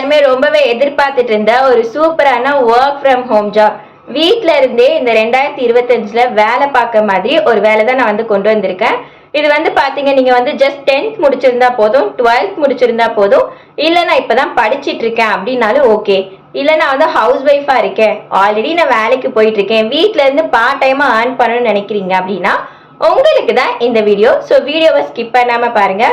எல்லாருமே ரொம்பவே எதிர்பார்த்துட்டு இருந்த ஒரு சூப்பரான ஒர்க் ஃப்ரம் ஹோம் ஜாப் வீட்டில இருந்தே இந்த ரெண்டாயிரத்தி இருபத்தஞ்சுல வேலை பார்க்க மாதிரி ஒரு வேலை தான் நான் வந்து கொண்டு வந்திருக்கேன். இது வந்து பாத்தீங்க நீங்க வந்து ஜஸ்ட் டென்த் முடிச்சிருந்தா போதும் டுவெல்த் முடிச்சிருந்தா போதும். இல்ல நான் இப்பதான் படிச்சிட்டு இருக்கேன் அப்படின்னாலும் ஓகே இல்ல நான் வந்து ஹவுஸ் ஒய்ஃபா இருக்கேன். ஆல்ரெடி நான் வேலைக்கு போயிட்டு இருக்கேன் வீட்ல இருந்து பார்ட் டைமா ஏர்ன் பண்ணணும்னு நினைக்கிறீங்க அப்படின்னா உங்களுக்கு தான் இந்த வீடியோ ஸோ வீடியோவை ஸ்கிப் பண்ணாம பாருங்க.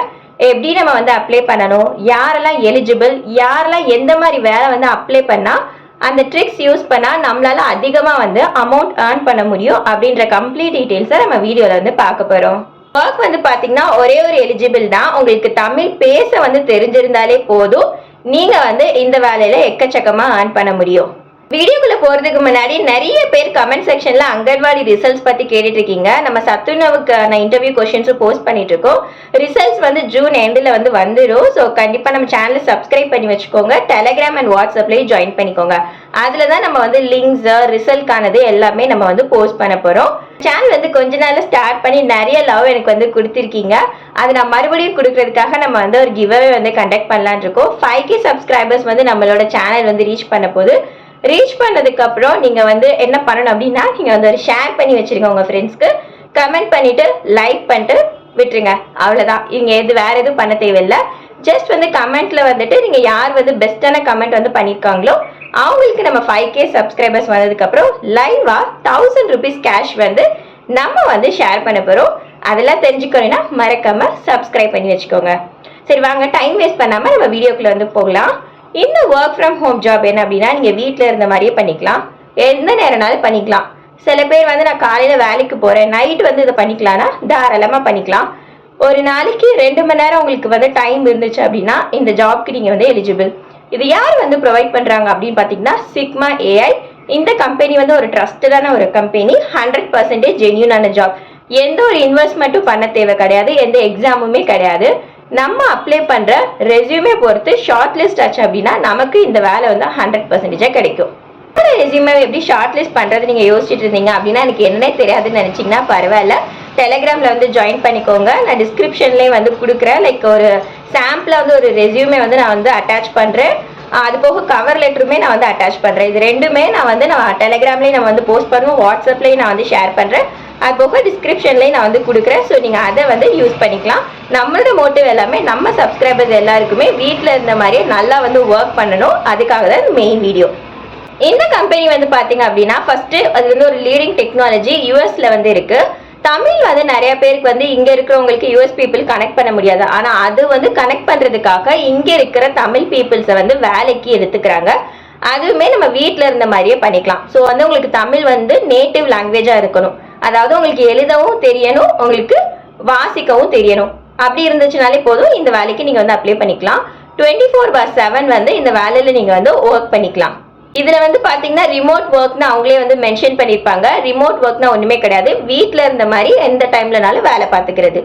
எப்படி நம்ம வந்து அப்ளை பண்ணணும்? யாரெல்லாம் எலிஜிபிள் யாரெல்லாம் எந்த மாதிரி வேலை வந்து அப்ளை பண்ணால் அந்த ட்ரிக்ஸ் யூஸ் பண்ணால் நம்மளால அதிகமாக வந்து அமௌண்ட் ஏர்ன் பண்ண முடியும் அப்படின்ற கம்ப்ளீட் டீட்டெயில்ஸை நம்ம வீடியோவில் வந்து பார்க்க போகிறோம் ஒர்க் வந்து பார்த்தீங்கன்னா ஒரே ஒரு எலிஜிபிள் தான். உங்களுக்கு தமிழ் பேச வந்து தெரிஞ்சிருந்தாலே போதும். நீங்கள் வந்து இந்த வேலையில் எக்கச்சக்கமாக ஏர்ன் பண்ண முடியும். வீடியோக்குள்ள போறதுக்கு முன்னாடி நிறைய பேர் கமெண்ட் செக்ஷன்ல அங்கன்வாடி ரிசல்ட்ஸ் பத்தி கேட்டுட்டு இருக்கீங்க நம்ம சத்துணவுக்கான இன்டர்வியூ கொஸ்டின்ஸும் போஸ்ட் பண்ணிட்டு இருக்கோம் ரிசல்ட்ஸ் வந்து ஜூன் எண்டில் வந்து வந்துடும் ஸோ கண்டிப்பா நம்ம சேனலை சப்ஸ்கிரைப் பண்ணி வச்சுக்கோங்க. டெலகிராம் அண்ட் வாட்ஸ்அப்லயும் ஜாயின் பண்ணிக்கோங்க. அதுல தான் நம்ம வந்து லிங்க்ஸ் ரிசல்ட்கானது எல்லாமே நம்ம வந்து போஸ்ட் பண்ண போறோம். சேனல் வந்து கொஞ்ச நாள் ஸ்டார்ட் பண்ணி நிறைய லவ் எனக்கு வந்து கொடுத்துருக்கீங்க. அது நான் மறுபடியும் கொடுக்கறதுக்காக நம்ம வந்து ஒரு கிவ்அவே வந்து கண்டக்ட் பண்ணலான் இருக்கோம் ஃபைவ் கே சப்ஸ்கிரைபர்ஸ் வந்து நம்மளோட சேனல் வந்து ரீச் பண்ண போது ரீச் பண்ணதுக்கு அப்புறம் நீங்க வந்து என்ன பண்ணணும் அப்படின்னா நீங்க வந்து ஒரு ஷேர் பண்ணி வச்சிருங்க உங்க ஃப்ரெண்ட்ஸ்க்கு கமெண்ட் பண்ணிட்டு லைக் பண்ணிட்டு விட்டுருங்க. அவ்வளோதான் இங்க எது வேற எதுவும் பண்ண தேவையில்லை. ஜஸ்ட் வந்து கமெண்ட்ல வந்துட்டு நீங்க யார் வந்து பெஸ்ட்டான கமெண்ட் வந்து பண்ணியிருக்காங்களோ அவங்களுக்கு நம்ம ஃபைவ் கே சப்ஸ்கிரைபர்ஸ் வந்ததுக்கப்புறம் லைவா தௌசண்ட் ருபீஸ் கேஷ் வந்து நம்ம வந்து ஷேர் பண்ண போகிறோம் அதெல்லாம் தெரிஞ்சுக்கணும்னா மறக்காம சப்ஸ்கிரைப் பண்ணி வச்சுக்கோங்க. சரி வாங்க டைம் வேஸ்ட் பண்ணாமல் நம்ம வீடியோக்குள்ள வந்து போகலாம். இந்த ஒர்க் ஃப்ரம் ஹோம் ஜாப் என்ன அப்படின்னா நீங்கள் வீட்டில் இருந்த மாதிரியே பண்ணிக்கலாம். எந்த நேரம்னாலும் பண்ணிக்கலாம். சில பேர் வந்து நான் காலையில் வேலைக்கு போகிறேன் நைட் வந்து இதை பண்ணிக்கலாம்னா தாராளமாக பண்ணிக்கலாம். ஒரு நாளைக்கு ரெண்டு மணி நேரம் உங்களுக்கு வந்து டைம் இருந்துச்சு அப்படின்னா இந்த ஜாப்க்கு நீங்கள் வந்து எலிஜிபிள் இது யார் வந்து ப்ரொவைட் பண்ணுறாங்க அப்படின்னு பார்த்தீங்கன்னா சிக்மா ஏஐ இந்த கம்பெனி வந்து ஒரு ட்ரஸ்டடான ஒரு கம்பெனி ஹண்ட்ரட் பர்சன்டேஜ் ஜென்யூனான ஜாப் எந்த ஒரு இன்வெஸ்ட்மெண்ட்டும் பண்ண தேவை கிடையாது. எந்த எக்ஸாமுமே கிடையாது. நம்ம அப்ளை பண்ணுற ரெஸ்யூமே பொறுத்து ஷார்ட் லிஸ்ட் ஆச்சு அப்படின்னா நமக்கு இந்த வேலை வந்து ஹண்ட்ரட் பர்சன்டேஜாக கிடைக்கும். ரெஸ்யூமே எப்படி ஷார்ட் லிஸ்ட் பண்ணுறது நீங்கள் யோசிச்சுட்டு இருந்தீங்க அப்படின்னா எனக்கு என்னன்னே தெரியாதுன்னு நினச்சிங்கன்னா பரவாயில்ல. டெலிகிராம்ல வந்து ஜாயின் பண்ணிக்கோங்க. நான் டிஸ்கிரிப்ஷன்லேயே வந்து கொடுக்குறேன். லைக் ஒரு சாம்பிளாக வந்து ஒரு ரெஸ்யூமே வந்து நான் வந்து அட்டாச் பண்ணுறேன் அது போக கவர் லெட்டருமே நான் வந்து அட்டாச் பண்ணுறேன் இது ரெண்டுமே நான் வந்து நான் டெலிகிராம்லேயே நம்ம வந்து போஸ்ட் பண்ணுவோம் வாட்ஸ்அப்லேயும் நான் வந்து ஷேர் பண்ணுறேன் அது போக டிஸ்கிரிப்ஷன்லேயும் நான் வந்து கொடுக்குறேன். ஸோ நீங்கள் அதை வந்து யூஸ் பண்ணிக்கலாம். நம்மளோட மோட்டிவ் எல்லாமே நம்ம சப்ஸ்கிரைபர்ஸ் எல்லாருக்குமே வீட்டில் இருந்த மாதிரியே நல்லா வந்து ஒர்க் பண்ணணும். அதுக்காக தான் மெயின் வீடியோ இந்த கம்பெனி வந்து பார்த்தீங்க அப்படின்னா ஃபஸ்ட்டு அது வந்து ஒரு லீடிங் டெக்னாலஜி யூஎஸில் வந்து இருக்குது தமிழ் வந்து நிறைய பேருக்கு வந்து இங்க இருக்கிறவங்களுக்கு யூஎஸ் பீப்புள் கனெக்ட் பண்ண முடியாது. ஆனா அது வந்து கனெக்ட் பண்றதுக்காக இங்க இருக்கிற தமிழ் பீப்புள்ஸை வந்து வேலைக்கு எடுத்துக்கிறாங்க. அதுவுமே நம்ம வீட்டில் இருந்த மாதிரியே பண்ணிக்கலாம். ஸோ வந்து உங்களுக்கு தமிழ் வந்து நேட்டிவ் லாங்குவேஜாக இருக்கணும். அதாவது உங்களுக்கு எழுதவும் தெரியணும் உங்களுக்கு வாசிக்கவும் தெரியணும். அப்படி இருந்துச்சுனாலே போதும் இந்த வேலைக்கு நீங்கள் வந்து அப்ளை பண்ணிக்கலாம். டுவெண்ட்டி ஃபோர் பார் செவன் வந்து இந்த வேலையில் நீங்கள் வந்து ஒர்க் பண்ணிக்கலாம். இதில் வந்து பார்த்தீங்கன்னா ரிமோட் ஒர்க்னு அவங்களே வந்து மென்ஷன் பண்ணியிருப்பாங்க ரிமோட் ஒர்க்னா ஒன்றுமே கிடையாது. வீட்டில் இருந்த மாதிரி எந்த டைம்லனாலும் வேலை பார்த்துக்கிறது.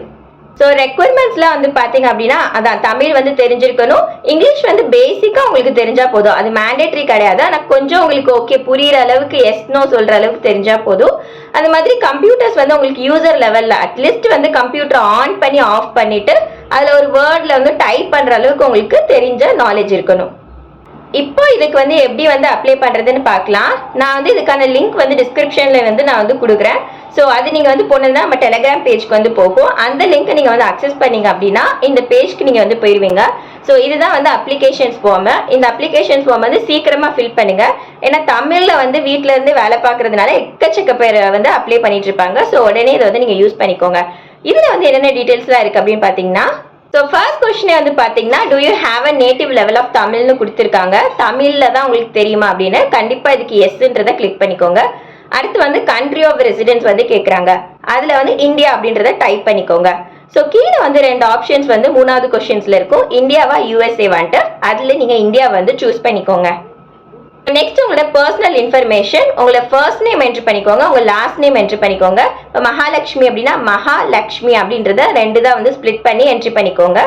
ஸோ ரெக்குவயர்மெண்ட்ஸ்லாம் வந்து பார்த்தீங்க அப்படின்னா அதான் தமிழ் வந்து தெரிஞ்சிருக்கணும். இங்கிலீஷ் வந்து பேசிக்காக உங்களுக்கு தெரிஞ்சால் போதும். அது மேண்டேட்ரி கிடையாது. ஆனால் கொஞ்சம் உங்களுக்கு ஓகே புரியுற அளவுக்கு எஸ்னோ சொல்கிற அளவுக்கு தெரிஞ்சால் போதும். அந்த மாதிரி கம்ப்யூட்டர்ஸ் வந்து உங்களுக்கு யூசர் லெவலில் அட்லீஸ்ட் வந்து கம்ப்யூட்டர் ஆன் பண்ணி ஆஃப் பண்ணிவிட்டு அதில் ஒரு வேர்டில் வந்து டைப் பண்ணுற அளவுக்கு உங்களுக்கு தெரிஞ்ச நாலேஜ் இருக்கணும். இப்போ இதுக்கு வந்து எப்படி வந்து அப்ளை பண்ணுறதுன்னு பார்க்கலாம். நான் வந்து இதுக்கான லிங்க் வந்து டிஸ்கிரிப்ஷனில் வந்து நான் வந்து கொடுக்குறேன். ஸோ அது நீங்கள் வந்து போனதுனா நம்ம டெலகிராம் பேஜ்க்கு வந்து போகும். அந்த லிங்க்கை நீங்கள் வந்து அக்சஸ் பண்ணீங்க அப்படின்னா இந்த பேஜ்க்கு நீங்கள் வந்து போயிடுவீங்க ஸோ இதுதான் வந்து அப்ளிகேஷன்ஸ் ஃபார்ம் இந்த அப்ளிகேஷன் ஃபார்ம் வந்து சீக்கிரமாக ஃபில் பண்ணுங்கள் ஏன்னா தமிழில் வந்து வீட்டிலேருந்து இருந்து வேலை பார்க்கறதுனால எக்கச்சக்க பேர் வந்து அப்ளை பண்ணிட்டு இருப்பாங்க. ஸோ உடனே இதை வந்து நீங்கள் யூஸ் பண்ணிக்கோங்க. இதில் வந்து என்னென்ன டீட்டெயில்ஸ்லாம் இருக்குது அப்படின்னு பார்த்தீங்கன்னா ஸோ ஃபர்ஸ்ட் கொஸ்டினே வந்து பார்த்தீங்கன்னா do you have a native level of தமிழ்னு கொடுத்துருக்காங்க. தமிழில் தான் உங்களுக்கு தெரியுமா அப்படின்னு. கண்டிப்பாக இதுக்கு எஸ்ன்றதை கிளிக் பண்ணிக்கோங்க. அடுத்து வந்து கண்ட்ரி ஆஃப் ரெசிடென்ஸ் வந்து கேட்குறாங்க அதில் வந்து இந்தியா அப்படின்றத டைப் பண்ணிக்கோங்க. ஸோ கீழே வந்து ரெண்டு ஆப்ஷன்ஸ் வந்து மூணாவது கொஷின்ஸில் இருக்கும். இந்தியாவா யூஎஸ்ஏ வந்துட்டு அதில் நீங்கள் இந்தியா வந்து சூஸ் பண்ணிக்கோங்க. நெக்ஸ்ட் உங்களோட பர்சனல் இன்ஃபர்மேஷன் உங்களோட ஃபர்ஸ்ட் நேம் என்ட்ரு பண்ணிக்கோங்க உங்க லாஸ்ட் நேம் என்ட்ரு பண்ணிக்கோங்க. இப்போ மகாலட்சுமி அப்படின்னா மகாலட்சுமி அப்படின்றத ரெண்டு தான் வந்து ஸ்ப்ளிட் பண்ணி என்ட்ரி பண்ணிக்கோங்க.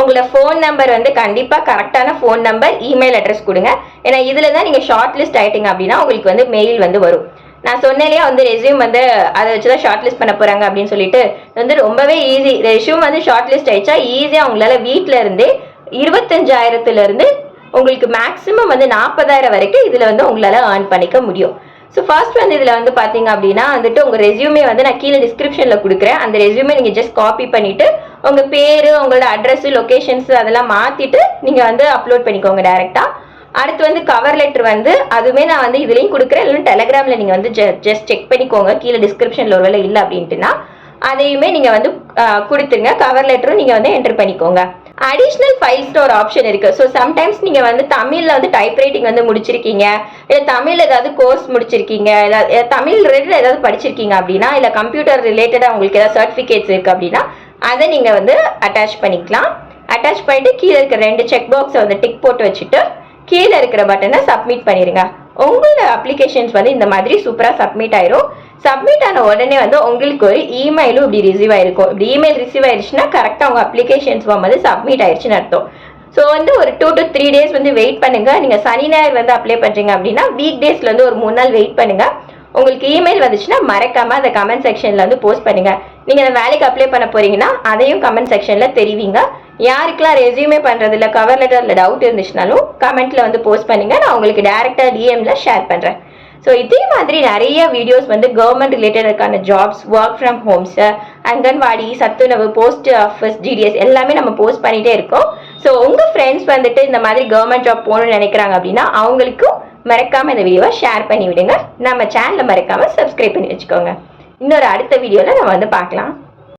உங்களோட ஃபோன் நம்பர் வந்து கண்டிப்பாக கரெக்டான ஃபோன் நம்பர் இமெயில் அட்ரஸ் கொடுங்க. ஏன்னா இதில் தான் நீங்கள் ஷார்ட் லிஸ்ட் ஆகிட்டீங்க அப்படின்னா உங்களுக்கு வந்து மெயில் வந்து வரும். நான் சொன்னேனே வந்து ரெஸ்யூம் வந்து அதை வச்சு தான் ஷார்ட் லிஸ்ட் பண்ண போகிறாங்க அப்படின்னு சொல்லிட்டு. வந்து ரொம்பவே ஈஸி ரெஸ்யூம் வந்து ஷார்ட் லிஸ்ட் ஆயிடுச்சா ஈஸியாக உங்களால் வீட்டில இருந்தே இருபத்தஞ்சாயிரத்துல இருந்து உங்களுக்கு மேக்ஸிமம் வந்து நாற்பதாயிரம் வரைக்கும் இதில் வந்து உங்களால் ஏர்ன் பண்ணிக்க முடியும். ஸோ ஃபர்ஸ்ட் வந்து இதில் வந்து பார்த்தீங்க அப்படின்னா வந்துட்டு உங்கள் ரெஸ்யூமே வந்து நான் கீழே டிஸ்கிரிப்ஷனில் கொடுக்குறேன். அந்த ரெஸ்யூமே நீங்கள் ஜஸ்ட் காப்பி பண்ணிவிட்டு உங்கள் பேர் உங்களோட அட்ரஸ் லொக்கேஷன்ஸ் அதெல்லாம் மாற்றிட்டு நீங்கள் வந்து அப்லோட் பண்ணிக்கோங்க டேரெக்டாக அடுத்து வந்து கவர் லெட்டர் வந்து அதுவுமே நான் வந்து இதுலேயும் கொடுக்குறேன். இல்லைன்னா டெலகிராமில் நீங்கள் வந்து ஜஸ்ட் செக் பண்ணிக்கோங்க. கீழே டிஸ்கிரிப்ஷனில் ஒரு வேலை இல்லை அப்படின்ட்டுனா அதையுமே நீங்கள் வந்து கொடுத்துருங்க. கவர் லெட்டரும் நீங்கள் வந்து என்டர் பண்ணிக்கோங்க. அடிஷ்னல் ஃபைல் ஸ்டோர் ஆப்ஷன் இருக்கு. ஸோ சம்டைம்ஸ் நீங்கள் வந்து தமிழில் வந்து டைப் ரைட்டிங் வந்து முடிச்சிருக்கீங்க. இல்லை தமிழ் ஏதாவது கோர்ஸ் முடிச்சிருக்கீங்க. இல்லை இல்லை தமிழ் ரிலேட்டட் ஏதாவது படிச்சிருக்கீங்க அப்படின்னா இல்லை கம்ப்யூட்டர் ரிலேட்டடாக உங்களுக்கு ஏதாவது சர்டிஃபிகேட்ஸ் இருக்குது அப்படின்னா அதை நீங்கள் வந்து அட்டாச் பண்ணிக்கலாம். அட்டாச் பண்ணிட்டு கீழே இருக்கிற ரெண்டு செக் பாக்ஸை வந்து டிக் போட்டு வச்சுட்டு கீழே இருக்கிற பட்டனை சப்மிட் பண்ணிடுங்க உங்களோட அப்ளிகேஷன்ஸ் வந்து இந்த மாதிரி சூப்பராக சப்மிட் ஆயிரும். சப்மிட் ஆன உடனே வந்து உங்களுக்கு ஒரு இமெயிலும் இப்படி ரிசீவ் ஆயிருக்கும். இப்படி இமெயில் ரிசீவ் ஆயிருச்சுன்னா கரெக்டாக உங்கள் அப்ளிகேஷன்ஸ் ஃபார்ம் வந்து சப்மிட் ஆயிருச்சுன்னு அர்த்தம். ஸோ வந்து ஒரு டூ டு த்ரீ டேஸ் வந்து வெயிட் பண்ணுங்க. நீங்கள் சனி ஞாயிறு வந்து அப்ளை பண்ணுறீங்க அப்படின்னா வீக் டேஸ்ல வந்து ஒரு மூணு நாள் வெயிட் பண்ணுங்க. உங்களுக்கு இமெயில் வந்துச்சுன்னா மறக்காம அந்த கமெண்ட் செக்ஷன்ல வந்து போஸ்ட் பண்ணுங்க. நீங்க அந்த வேலைக்கு அப்ளை பண்ண போறீங்கன்னா அதையும் கமெண்ட் செக்ஷன்ல தெரிவிங்க. யாருக்கெல்லாம் ரெஸ்யூமே பண்ணுறதில்ல இல்ல கவர் லெட்டரில் டவுட் இருந்துச்சுனாலும் கமெண்ட்டில் வந்து போஸ்ட் பண்ணுங்கள் நான் உங்களுக்கு டேரெக்டாக டிஎம்ல ஷேர் பண்ணுறேன் ஸோ இதே மாதிரி நிறைய வீடியோஸ் வந்து government ரிலேட்டடுக்கான jobs work from homes anganwadi சத்துணவு போஸ்ட் ஆஃபீஸ் ஜிடிஎஸ் எல்லாமே நம்ம போஸ்ட் பண்ணிகிட்டே இருக்கோம். ஸோ உங்கள் ஃப்ரெண்ட்ஸ் வந்துட்டு இந்த மாதிரி கவர்மெண்ட் ஜாப் போகணும்னு நினைக்கிறாங்க அப்படின்னா அவங்களுக்கும் மறக்காமல் இந்த வீடியோவை ஷேர் பண்ணி விடுங்க நம்ம சேனலை மறக்காமல் சப்ஸ்கிரைப் பண்ணி வச்சுக்கோங்க. இன்னொரு அடுத்த வீடியோவில் நம்ம வந்து பார்க்கலாம்.